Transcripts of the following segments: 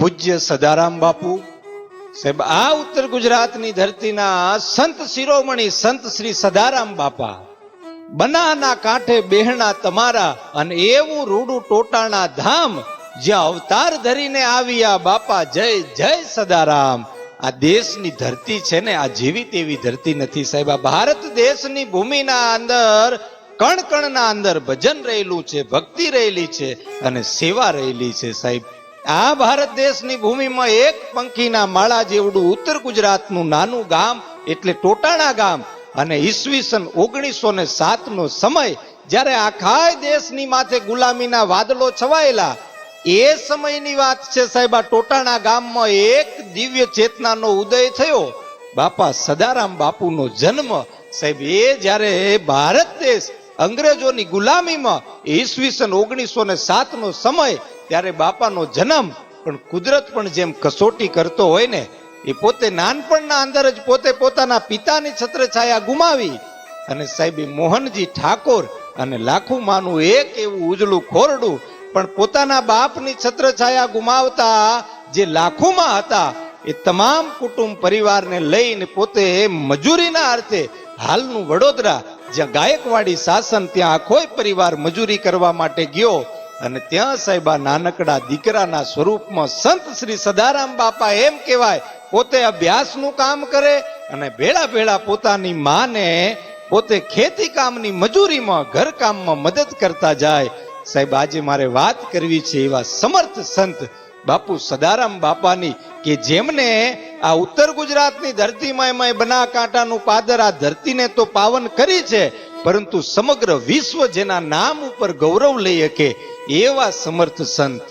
પૂજ્ય સદારામ બાપુ, સાહેબ, આ ઉત્તર ગુજરાતની ધરતીના સંત શિરોમણી સંત શ્રી સદારામ બાપા, બનાના કાંઠે બેહણા તમારા અને એવું રૂડું ટોટાણા ધામ, જ્યાં અવતાર ધરીને આવ્યા બાપા, જય જય સદારામ. આ દેશની ધરતી છે ને, આ જેવી તેવી ધરતી નથી, સાહેબ. આ ભારત દેશની ભૂમિના અંદર કણ કણના અંદર ભજન રહેલું છે, ભક્તિ રહેલી છે અને સેવા રહેલી છે, સાહેબ. આ ભારત દેશની ભૂમિમાં એક પંખીના માળા જેવડું ઉત્તર ગુજરાતનું નાનું ગામ એટલે ટોટાણા ગામ અને ઈસવીસન ઓગણીસો ને સાતનો સમય જ્યારે આખા દેશની માથે ગુલામીના વાદળો છવાયેલા, એ સમયની વાત છે સાહેબ, આ ટોટાણા ગામમાં એક દિવ્ય ચેતનાનો ઉદય થયો. બાપા સદારામ બાપુનો જન્મ સાહેબ, એ જ્યારે ભારત દેશ અંગ્રેજોની ગુલામીમાં ઈસવીસન ઓગણીસો ને સાતનો સમય ત્યારે બાપાનો જન્મ પણ કુદરત પણ જેમ કસોટી કરતો હોય ને, એ પોતે નાનપણના અંદર જ પોતે પોતાના પિતાની છત્રછાયા ગુમાવી. અને સાહેબ મોહનજી ઠાકોર અને લાખુમાનું એક એવું ઉજળું ખોરડું પણ પોતાના બાપની છત્રછાયા ગુમાવતા, જે લાખોમાં હતા, એ તમામ કુટુંબ પરિવારને લઈને પોતે મજૂરીના અર્થે હાલનું વડોદરા, જ્યાં ગાયકવાડી શાસન, ત્યાં આખોય પરિવાર મજૂરી કરવા માટે ગયો. અને ત્યાં સાહેબ નાનકડા દીકરાના સ્વરૂપમાં સંત શ્રી સદારામ બાપા એમ કહેવાય, પોતે અભ્યાસનું કામ કરે અને ભેળા ભેળા પોતાની માને પોતે ખેતી કામની મજૂરીમાં ઘરકામમાં મદદ કરતા જાય. સાહેબ, આજે મારે વાત કરવી છે એવા સમર્થ સંત બાપુ સદારામ બાપાની કે જેમને આ ઉત્તર ગુજરાતની ધરતીમાં એમાં બનાસકાંઠાનું પાદર, આ ધરતીને તો પાવન કરી છે, પરંતુ સમગ્ર વિશ્વ જેના નામ ઉપર ગૌરવ લઈ શકે એવા સમર્થ સંત.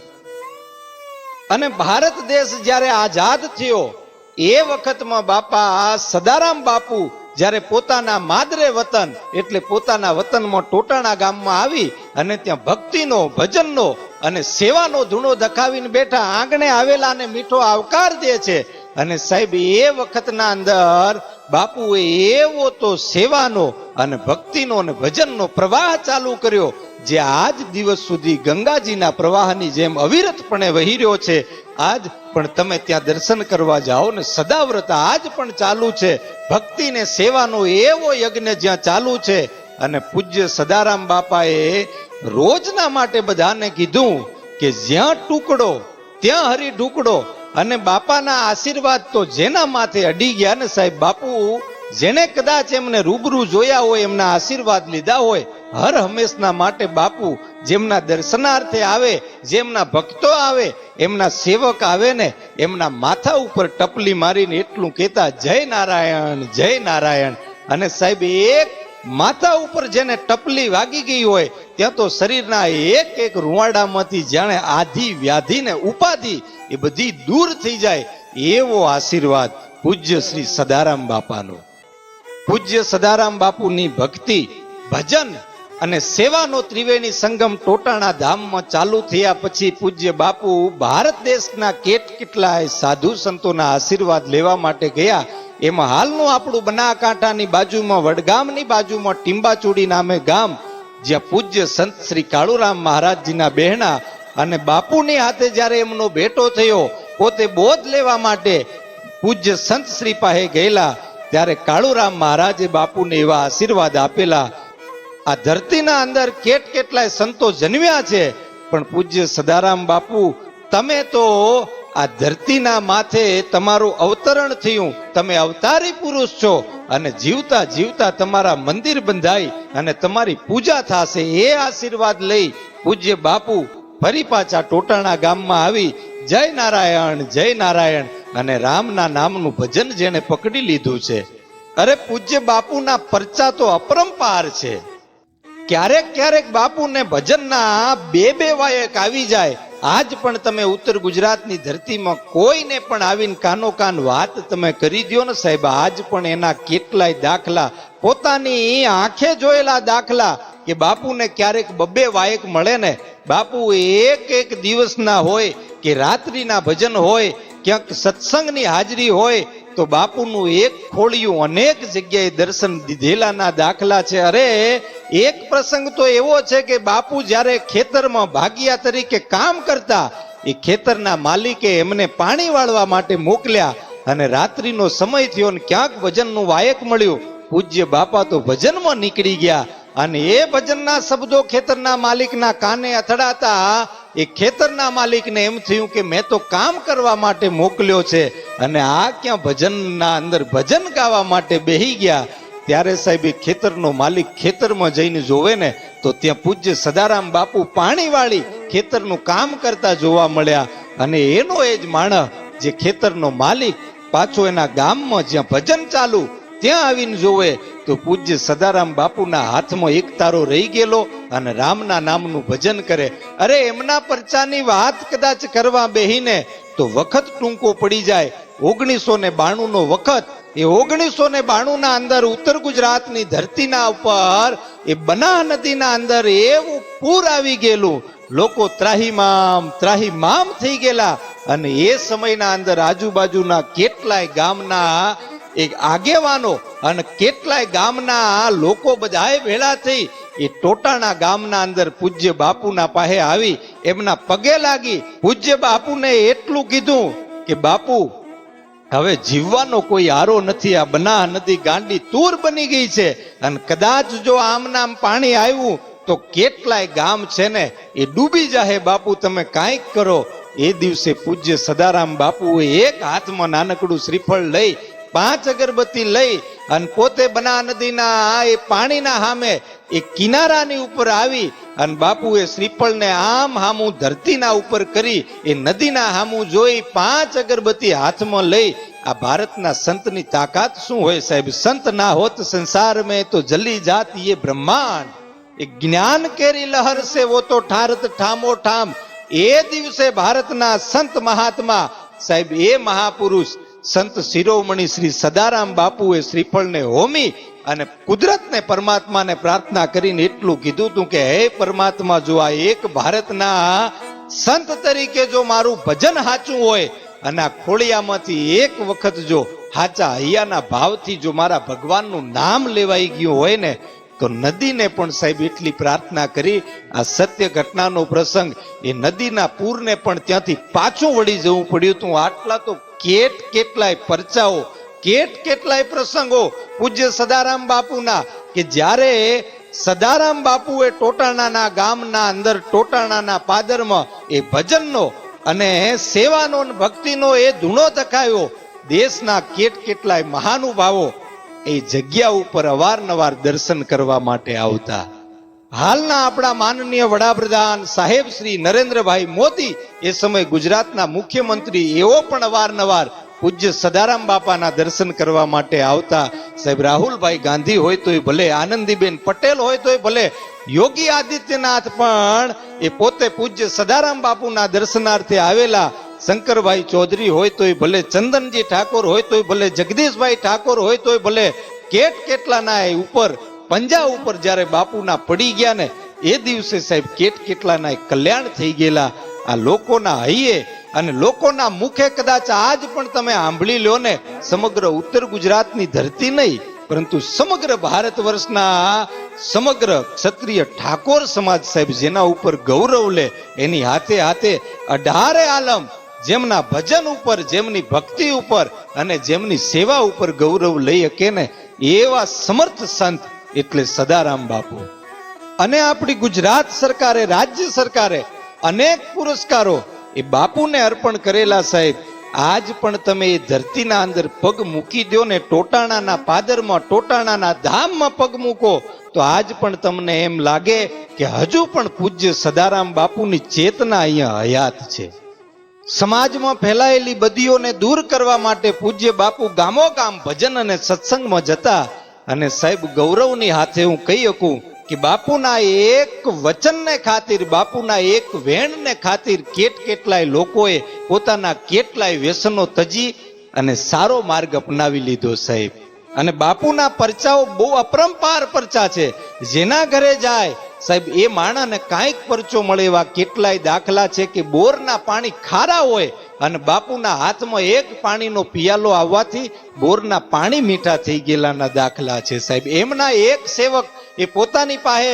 અને ભારત દેશ જ્યારે આઝાદ થયો, એ વખતમાં બાપા સદારામ બાપુ જ્યારે પોતાના માદરે વતન, એટલે પોતાના વતનમાં ટોટાણા ગામમાં આવી અને ત્યાં ભક્તિનો, ભજનનો અને સેવાનો ધૂણો દખાવીને બેઠા, આંગણે આવેલાને મીઠો આવકાર દે છે. અને સાહેબ, એ વખતના અંદર બાપુએ એવો તો સેવાનો અને ભક્તિનો અને ભજનનો પ્રવાહ ચાલુ કર્યો. જે આજ દિવસ સુધી ગંગાજીના પ્રવાહની જેમ અવિરતપણે વહી રહ્યો છે, આજ પણ તમે ત્યાં દર્શન કરવા જાઓ ને સદાવ્રત આજ પણ ચાલુ છે. ભક્તિ ને સેવાનો એવો યજ્ઞ જ્યાં ચાલુ છે અને પૂજ્ય સદારામ બાપાએ રોજના માટે બધાને કીધું કે જ્યાં ટુકડો, ત્યાં હરી ઢુકડો અને બાપાના આશીર્વાદ તો જેના માથે અડી ગયા ને સાહેબ બાપુ જેને કદાચ એમને રૂબરૂ જોયા હોય, એમના આશીર્વાદ લીધા હોય હર હંમેશના માટે બાપુ જેમના દર્શનાર્થે આવે, જેમના ભક્તો આવે, એમના સેવક આવે ને, એમના માથા ઉપર ટપલી મારીને એટલું કહેતા, જય નારાયણ જય નારાયણ. અને સાહેબ, એક માથા ઉપર જેને ટપલી વાગી ગઈ હોય, ત્યાં તો શરીરના એક એક રૂવાડામાંથી જાણે આધી વ્યાધિ ને ઉપાધિ એ બધી દૂર થઈ જાય. એવો આશીર્વાદ પૂજ્ય શ્રી સદારામ બાપાનો. પૂજ્ય સદારામ બાપુની ભક્તિ, ભજન અને સેવાનો ત્રિવેણી સંગમ ટોટાણા ધામમાં ચાલુ થયા પછી પૂજ્ય બાપુ ભારત દેશના કેટ કેટલાય સાધુ સંતોના આશીર્વાદ લેવા માટે ગયા. એમાં હાલનું આપણું બનાકાંઠાની બાજુમાં, વડગામની બાજુમાં ટીંબાચુડી નામે ગામ, જ્યાં પૂજ્ય સંત શ્રી કાળુરામ મહારાજજીના બહેણા અને બાપુની હાથે જ્યારે એમનો ભેટો થયો, પોતે બોધ લેવા માટે પૂજ્ય સંત શ્રી પાસે ગયેલા. ત્યારે કાળુરામ મહારાજે બાપુને એવા આશીર્વાદ આપેલા આ ધરતીના અંદર કેટ કેટલાય સંતો જન્મ્યા છે, પણ પૂજ્ય સદારામ બાપુ, તમે તો આ ધરતીના માથે તમારું અવતરણ થયું. તમે અવતારી પુરુષ છો અને જીવતા જીવતા તમારા મંદિર બંધાય અને તમારી પૂજા થશે એ આશીર્વાદ લઈ પૂજ્ય બાપુ ફરી પાછા ટોટાણા ગામમાં આવી. જય નારાયણ જય નારાયણ અને રામના નામનું ભજન જેને પકડી લીધું છે. અરે પૂજ્ય બાપુના પરચા તો અપરંપાર છે. ક્યારેક ક્યારેક બાપુને ભજનના બે બે વાયક આવી જાય. આજ પણ તમે ઉત્તર ગુજરાતની ધરતીમાં કોઈને પણ આવીને કાનો કાન વાત તમે કરી દો ને સાહેબ. આજ પણ એના કેટલાય દાખલા, પોતાની આંખે જોયેલા દાખલા કે બાપુને ક્યારેક બબ્બે વાયક મળે ને, બાપુ એક એક દિવસના હોય કે રાત્રિના ભજન હોય, ક્યાંક સત્સંગની હાજરી હોય તો બાપુનું એક ખોળિયું અનેક જગ્યાએ દર્શન દીધેલાના દાખલા છે. અરે, એક પ્રસંગ તો એવો છે કે બાપુ જ્યારે ખેતરમાં ભાગિયા તરીકે કામ કરતા, એ ખેતરના માલિકે એમને પાણી વાળવા માટે મોકલ્યા અને રાત્રિનો સમય થયો અને ક્યાંક ભજનનું વાયક મળ્યું. પૂજ્ય બાપા તો ભજનમાં નીકળી ગયા અને એ ભજનના શબ્દો ખેતરના માલિકના કાને અથડાતા એ ખેતરના માલિકને એમ થયું કે મેં તો કામ કરવા માટે મોકલ્યો છે અને આ ક્યાં ભજનના અંદર ભજન ગાવા માટે બેહી ગયા. ત્યારે સાહેબ એ ખેતરનો માલિક ખેતરમાં જઈને જોવે ને તો ત્યાં પૂજ્ય સદારામ બાપુ પાણીવાળી ખેતરનું કામ કરતા જોવા મળ્યા. અને એનો એ જ માણસ જે ખેતરનો માલિક, પાછો એના ગામમાં જ્યાં ભજન ચાલુ, ત્યાં આવીને જોવે તો પૂજ્ય સદારામ બાપુના હાથમાં એક તારો રહી ગયેલો અને રામના નામનું ભજન કરે. અરે, એમના પરચાની વાત કદાચ કરવા બેહીને તો વખત ટૂંકો પડી જાય. ઓગણીસો ને બાણું નો વખત, એ ઓગણીસો ને બાણું ના અંદર ઉત્તર ગુજરાતની ધરતીના ઉપર, એ બના નદીના અંદર એવું પૂર આવી ગયેલું. લોકો ત્રાહીમામ ત્રાહીમામ થઈ ગયેલા અને એ સમયના અંદર આજુબાજુના કેટલાય ગામના એક આગેવાનો અને કેટલાય ગામના લોકો બધાએ ભેળા થઈ એ ટોટાણા ગામના અંદર પૂજ્ય બાપુના પાસે આવી, એમના પગે લાગી. પૂજ્ય બાપુને એટલું કીધું કે, બાપુ, હવે જીવવાનો કોઈ આરો નથી, આ બના નદી ગાંડી તૂર બની ગઈ છે અને કદાચ જો આમ નામ પાણી આવ્યું તો કેટલાય ગામ છે ને એ ડૂબી જાહે. બાપુ, તમે કાંઈક કરો. એ દિવસે પૂજ્ય સદારામ બાપુએ એક હાથમાં નાનકડું શ્રીફળ લઈ પાંચ અગરબત્તી લઈ અને પોતે બના નદીના આ એ પાણીના સામે એ કિનારાની ઉપર આવી અને બાપુએ શ્રીફળને આમ હામું ધરતીના ઉપર કરી એ નદીના હામું જોઈ પાંચ અગરબત્તી હાથમાં લઈ આ ભારતના સંતની તાકાત શું હોય સાહેબ? સંત ના હોત સંસાર મેં તો જલી જાત એ બ્રહ્માંડ. એ જ્ઞાન કેરી લહર સે વો તો ઠારત ઠામો ઠામ. એ દિવસે ભારતના સંત મહાત્મા સાહેબ, એ મહાપુરુષ સંત શિરોમણી શ્રી સદારામ બાપુએ શ્રીફળને હોમી અને કુદરતને, પરમાત્માને પ્રાર્થના કરીને એટલું કીધું તું કે, હે પરમાત્મા, જો આ એક ભારતના સંત તરીકે જો મારું ભજન સાચું હોય અને આ ખોળિયામાંથી એક વખત જો હાચા હૈયાના ભાવથી જો મારા ભગવાનનું નામ લેવાઈ ગયું હોય ને તો નદીને પણ સાહેબ એટલી પ્રાર્થના કરી, આ સત્ય ઘટનાનો પ્રસંગ, એ નદીના પૂરને પણ ત્યાંથી પાછું વળી જવું પડ્યું તું આટલા તો કેટ કેટલાય પરચાઓ, કેટ કેટલાય પ્રસંગો પૂજ્ય સદારામ બાપુના, કે જ્યારે સદારામ બાપુએ ટોટાણાના ગામના અંદર, ટોટાણાના પાદરમાં એ ભજનનો અને સેવાનો ભક્તિનો એ ધૂણો તકાયો દેશના કેટ કેટલાય મહાનુભાવો એ જગ્યા ઉપર અવારનવાર દર્શન કરવા માટે આવતા. હાલના આપણા માનનીય વડાપ્રધાન સાહેબ શ્રી નરેન્દ્રભાઈ મોદી એ સમય ગુજરાતના મુખ્યમંત્રી એવો પણ અવારનવાર પૂજ્ય સદારામ બાપાના દર્શન કરવા માટે આવતા. સાહેબ, રાહુલભાઈ ગાંધી હોય તોય ભલે, આનંદીબેન પટેલ હોય તોય ભલે, યોગી આદિત્યનાથ પણ એ પોતે પૂજ્ય સદારામ બાપુના દર્શનાર્થે આવેલા શંકરભાઈ ચૌધરી હોય તોય ભલે, ચંદનજી ઠાકોર હોય તોય ભલે, જગદીશભાઈ ઠાકોર હોય તોય ભલે, કેટ કેટલાના ઉપર, પંજા ઉપર જ્યારે બાપુના પડી ગયા ને, એ દિવસે સાહેબ કેટ કેટલાના કલ્યાણ થઈ ગયેલા. આ લોકોના હૈયે અને લોકોના મુખે કદાચ આજ પણ તમે સાંભળી લો ને, સમગ્ર ઉત્તર ગુજરાતની ધરતી નહીં, પરંતુ સમગ્ર ભારત વર્ષના સમગ્ર ક્ષત્રિય ઠાકોર સમાજ સાહેબ જેના ઉપર ગૌરવ લે, એની હાથે હાથે અઢારે આલમ જેમના ભજન ઉપર, જેમની ભક્તિ ઉપર અને જેમની સેવા ઉપર ગૌરવ લઈ શકે ને, એવા સમર્થ સંત એટલે સદારામ બાપુ. અને આપણી ગુજરાત સરકારે, રાજ્ય સરકારે અનેક પુરસ્કારો એ બાપુને અર્પણ કરેલા સાહેબ. આજ પણ તમે એ ધરતીના અંદર પગ મૂકી દો ને, ટોટાણાના પાદરમાં, ટોટાણાના ધામમાં પગ મૂકો, તો આજ પણ તમને એમ લાગે કે હજુ પણ પૂજ્ય સદારામ બાપુની ચેતના અહીંયા હયાત છે. સમાજમાં ફેલાયેલી બદીઓને દૂર કરવા માટે પૂજ્ય બાપુ ગામો ગામ ભજન અને સત્સંગમાં જતા અને સાહેબ ગૌરવની હાથે હું કહી શકું કે બાપુના એક વચનને ખાતિર, બાપુના એક વેણને ખાતિર કેટ કેટલાય લોકોએ પોતાના કેટલાય વ્યસનો તજી અને સારો માર્ગ અપનાવી લીધો સાહેબ. અને બાપુના પરચાઓ બહુ અપરંપાર પરચા છે. જેના ઘરે જાય સાહેબ, એ માણસને કાંઈક પરચો મળે એવા કેટલાય દાખલા છે કે બોરના પાણી ખારા હોય અને બાપુના હાથમાં એક પાણીનો પિયાલો આવવાથી બોરના પાણી મીઠા થઈ ગયેલાના દાખલા છે સાહેબ. એમના એક સેવક એ પોતાની પાસે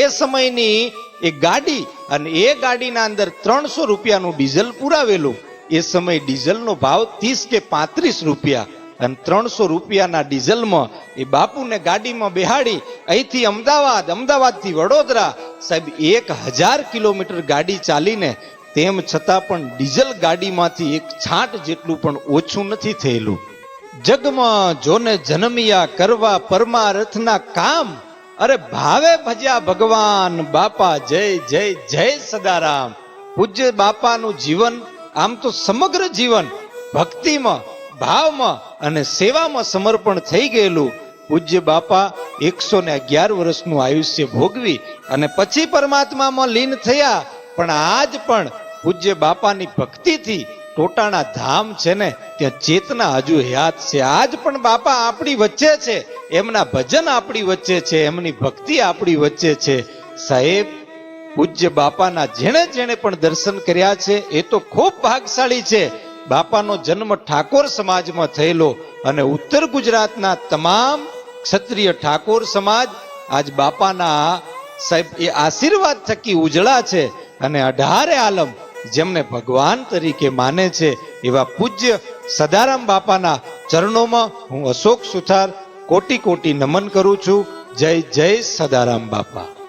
એ સમયની એ ગાડી અને એ ગાડીના અંદર ત્રણસો રૂપિયાનું ડીઝલ પુરાવેલું. એ સમય ડીઝલનો ભાવ ત્રીસ કે પાંત્રીસ રૂપિયા. અને ત્રણસો રૂપિયાના ડીઝલમાં એ બાપુને ગાડીમાં બેહાડી અહીંથી અમદાવાદ, અમદાવાદથી વડોદરા, સાહેબ, એક હજાર કિલોમીટર ગાડી ચાલીને તેમ છતાં પણ ડીઝલ ગાડીમાંથી એક છાંટ જેટલું પણ ઓછું નથી થયેલું. જગમાં જોને જન્મિયા કરવા પરમારથના કામ, અરે ભાવે ભજ્યા ભગવાન, બાપા જય જય જય સદારામ. પૂજ્ય બાપાનું જીવન, આમ તો સમગ્ર જીવન ભક્તિમાં ભાવમાં અને સેવામાં સમર્પણ થઈ ગયેલું પૂજ્ય બાપા એકસો ને અગિયાર વર્ષનું આયુષ્ય ભોગવી અને પછી પરમાત્મામાં લીન થયા. પણ આજ પણ પૂજ્ય બાપાની ભક્તિથી ટોટાણા ધામ છે ને, ત્યાં ચેતના હજુ હયાત છે. આજ પણ બાપા આપણી વચ્ચે છે. એમના ભજન આપણી વચ્ચે છે. એમની ભક્તિ આપણી વચ્ચે છે. સાહેબ, પૂજ્ય બાપાના જેણે જેણે પણ દર્શન કર્યા છે, એ તો ખૂબ ભાગશાળી છે. બાપાનો જન્મ ઠાકોર સમાજમાં થયેલો અને ઉત્તર ગુજરાતના તમામ ક્ષત્રિય ઠાકોર સમાજ આજ બાપાના સાહેબ એ આશીર્વાદ થકી ઉજળા છે અને અઢારે આલમ જેમને ભગવાન તરીકે માને છે એવા પૂજ્ય સદારામ બાપાના ચરણોમાં હું અશોક સુથાર કોટી કોટી નમન કરું છું. જય જય સદારામ બાપા.